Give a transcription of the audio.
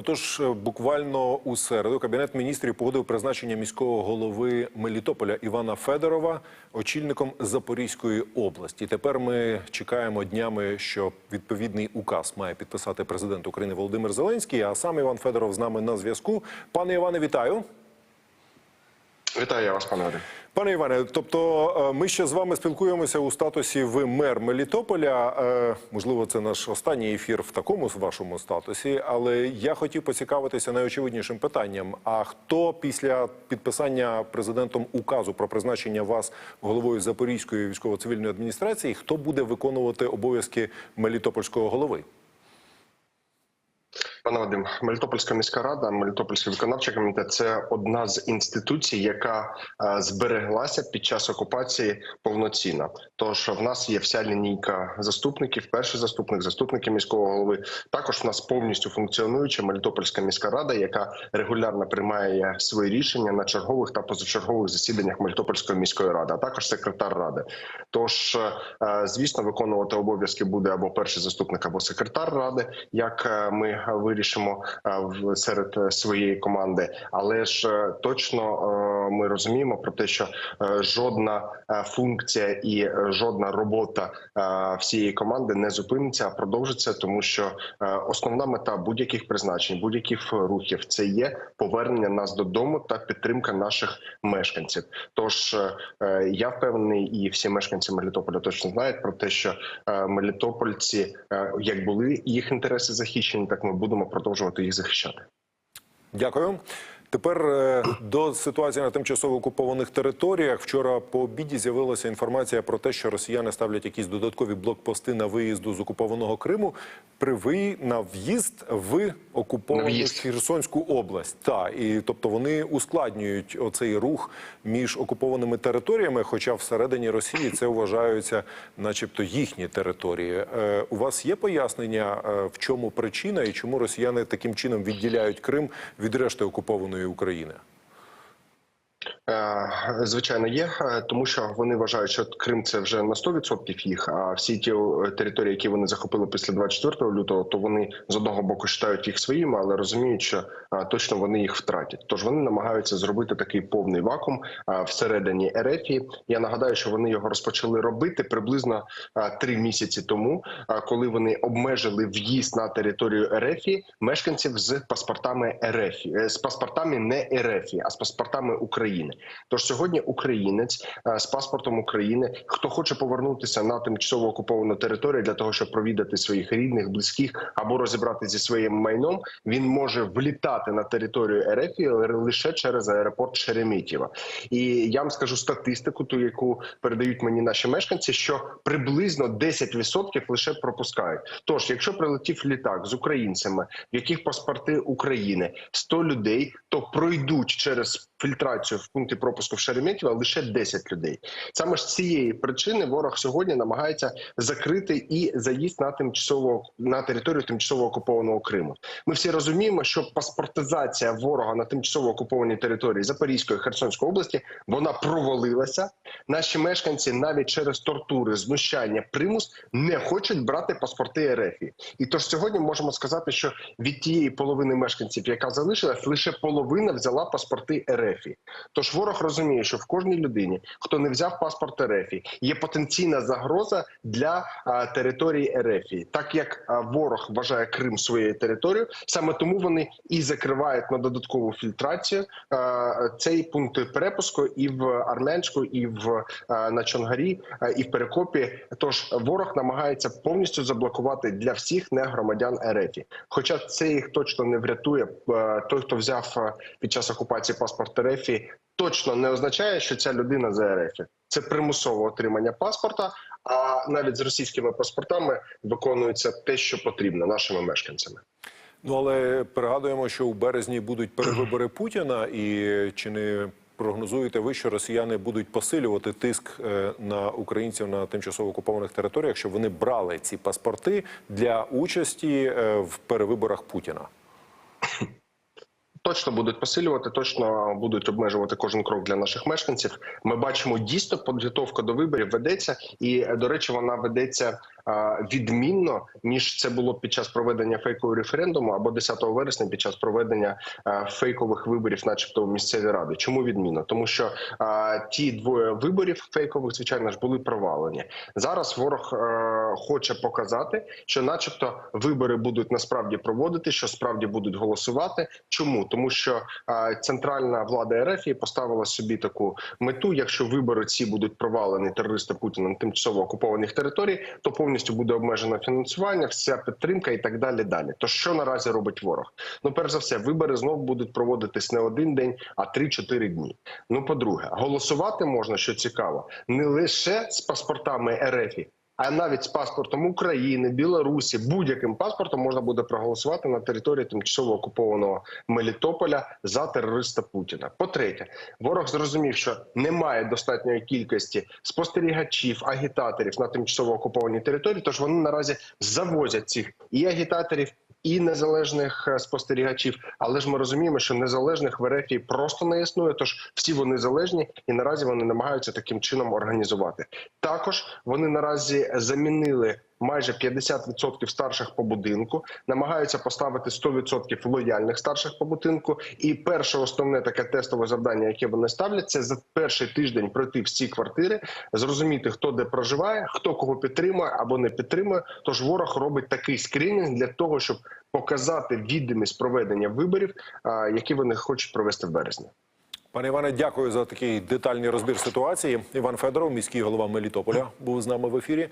Отож, е, буквально у середу кабінет міністрів погодив призначення міського голови Мелітополя Івана Федорова очільником Запорізької області. Тепер ми чекаємо днями, що відповідний указ має підписати президент України Володимир Зеленський. А сам Іван Федоров з нами на зв'язку. Пане Іване, вітаю. Вітаю я вас, пане. Пане Іване, тобто е, ми ще з вами спілкуємося у статусі ви мер Мелітополя. Е, Можливо, це наш останній ефір в такому вашому статусі, але я хотів поцікавитися найочевиднішим питанням: а хто після підписання президентом указу про призначення вас головою Запорізької військово-цивільної адміністрації, хто буде виконувати обов'язки Мелітопольського голови? Пане Вадим, Мелітопольська міська рада, Мелітопольський виконавчий комітет це одна з інституцій, яка е, збереглася під час окупації повноцінно. Тож в нас є вся лінійка заступників, перший заступник, заступники міського голови. Також в нас повністю функціонуюча Мелітопольська міська рада, яка регулярно приймає свої рішення на чергових та позачергових засіданнях Мелітопольської міської ради, а також секретар ради. Тож, е, звісно, виконувати обов'язки буде або перший заступник, або секретар ради, як е, ми вирішимо е, серед е, своєї команди. Але ж е, точно ми розуміємо про те, що жодна функція і жодна робота всієї команди не зупиниться, а продовжиться, тому що основна мета будь-яких призначень, будь-яких рухів це є повернення нас додому та підтримка наших мешканців. Тож я впевнений, і всі мешканці Мелітополя точно знають про те, що Мелітопольці як були їх інтереси захищені, так ми будемо продовжувати їх захищати. Дякую. Тепер е, до ситуації на тимчасово окупованих територіях. Вчора по обіді з'явилася інформація про те, що росіяни ставлять якісь додаткові блокпости на виїзду з окупованого Криму при ви на в'їзд в окуповану в'їзд. Херсонську область. Та і тобто вони ускладнюють оцей рух між окупованими територіями, хоча всередині Росії це вважаються, начебто, їхні території. Е, у вас є пояснення, е, в чому причина і чому росіяни таким чином відділяють Крим від решти окупованої України? Е, Звичайно, є, е, тому що вони вважають, що Крим це вже на 100% їх. А всі ті е, території, які вони захопили після 24 лютого, то вони з одного боку вважають їх своїми, але розуміють, що точно вони їх втратять. Тож вони намагаються зробити такий повний вакуум всередині Ерефії. Я нагадаю, що вони його розпочали робити приблизно три місяці тому, коли вони обмежили в'їзд на територію Ерефії мешканців з паспортами Ерефії, з паспортами не Ерефії, а з паспортами України. Тож сьогодні українець е, з паспортом України, хто хоче повернутися на тимчасово окуповану територію для того, щоб провідати своїх рідних, близьких або розібратися зі своїм майном, він може влітати на територію РФ лише через аеропорт Шереметьєва. І я вам скажу статистику, ту яку передають мені наші мешканці, що приблизно 10% лише пропускають. Тож, якщо прилетів літак з українцями, в яких паспорти України 100 людей, то пройдуть через фільтрацію в пункті пропуску в Шереметьєво лише 10 людей. Саме з цієї причини ворог сьогодні намагається закрити і заїзд на тимчасово на територію тимчасово окупованого Криму. Ми всі розуміємо, що паспортизація ворога на тимчасово окупованій території Запорізької Херсонської області вона провалилася. Наші мешканці навіть через тортури, знущання, примус не хочуть брати паспорти РФ. І тож сьогодні можемо сказати, що від тієї половини мешканців, яка залишилась, лише половина взяла паспорти РФ. Тож ворог розуміє, що в кожній людині, хто не взяв паспорт РФ, є потенційна загроза для а, території РФ. Так як а, ворог вважає Крим своєю територією, саме тому вони і закривають на додаткову фільтрацію а, цей пункт перепуску і в Арменську, і в а, на Чонгарі, а, і в Перекопі. Тож ворог намагається повністю заблокувати для всіх негромадян РФ. Хоча це їх точно не врятує. Той, хто взяв під час окупації паспорт РФ, точно не означає, що ця людина за РФ. Це примусове отримання паспорта. А навіть з російськими паспортами виконується те, що потрібно нашими мешканцями. Ну але пригадуємо, що у березні будуть перевибори Путіна, і чи не прогнозуєте ви, що росіяни будуть посилювати тиск е, на українців на тимчасово окупованих територіях, щоб вони брали ці паспорти для участі е, в перевиборах Путіна? Точно будуть посилювати, точно будуть обмежувати кожен крок для наших мешканців. Ми бачимо дійсно підготовка до виборів ведеться, і до речі, вона ведеться відмінно ніж це було під час проведення фейкового референдуму або 10 вересня під час проведення фейкових виборів, начебто в місцеві ради. Чому відмінно? Тому що ті двоє виборів фейкових, звичайно ж, були провалені. Зараз ворог хоче показати, що, начебто, вибори будуть насправді проводити, що справді будуть голосувати. Чому тому, що центральна влада РФ поставила собі таку мету: якщо вибори ці будуть провалені терориста Путіним тимчасово окупованих територій, то повністю буде обмежено фінансування, вся підтримка і так далі. Далі, то що наразі робить ворог? Ну, перш за все, вибори знову будуть проводитись не один день, а 3-4 дні. Ну, по-друге, голосувати можна, що цікаво, не лише з паспортами РФ, а навіть з паспортом України, Білорусі, будь-яким паспортом можна буде проголосувати на території тимчасово окупованого Мелітополя за терориста Путіна. По-третє, ворог зрозумів, що немає достатньої кількості спостерігачів, агітаторів на тимчасово окупованій території. Тож вони наразі завозять цих і агітаторів. І незалежних е, спостерігачів, але ж ми розуміємо, що незалежних в РФ просто не існує. Тож всі вони залежні, і наразі вони намагаються таким чином організувати. Також вони наразі замінили майже 50% старших по будинку, намагаються поставити 100% лояльних старших по будинку. І перше основне таке тестове завдання, яке вони ставлять, це за перший тиждень пройти всі квартири, зрозуміти, хто де проживає, хто кого підтримує або не підтримує. Тож ворог робить такий скринінг для того, щоб показати відомість проведення виборів, які вони хочуть провести в березні. Пане Іване, дякую за такий детальний розбір ситуації. Іван Федоров, міський голова Мелітополя, був з нами в ефірі.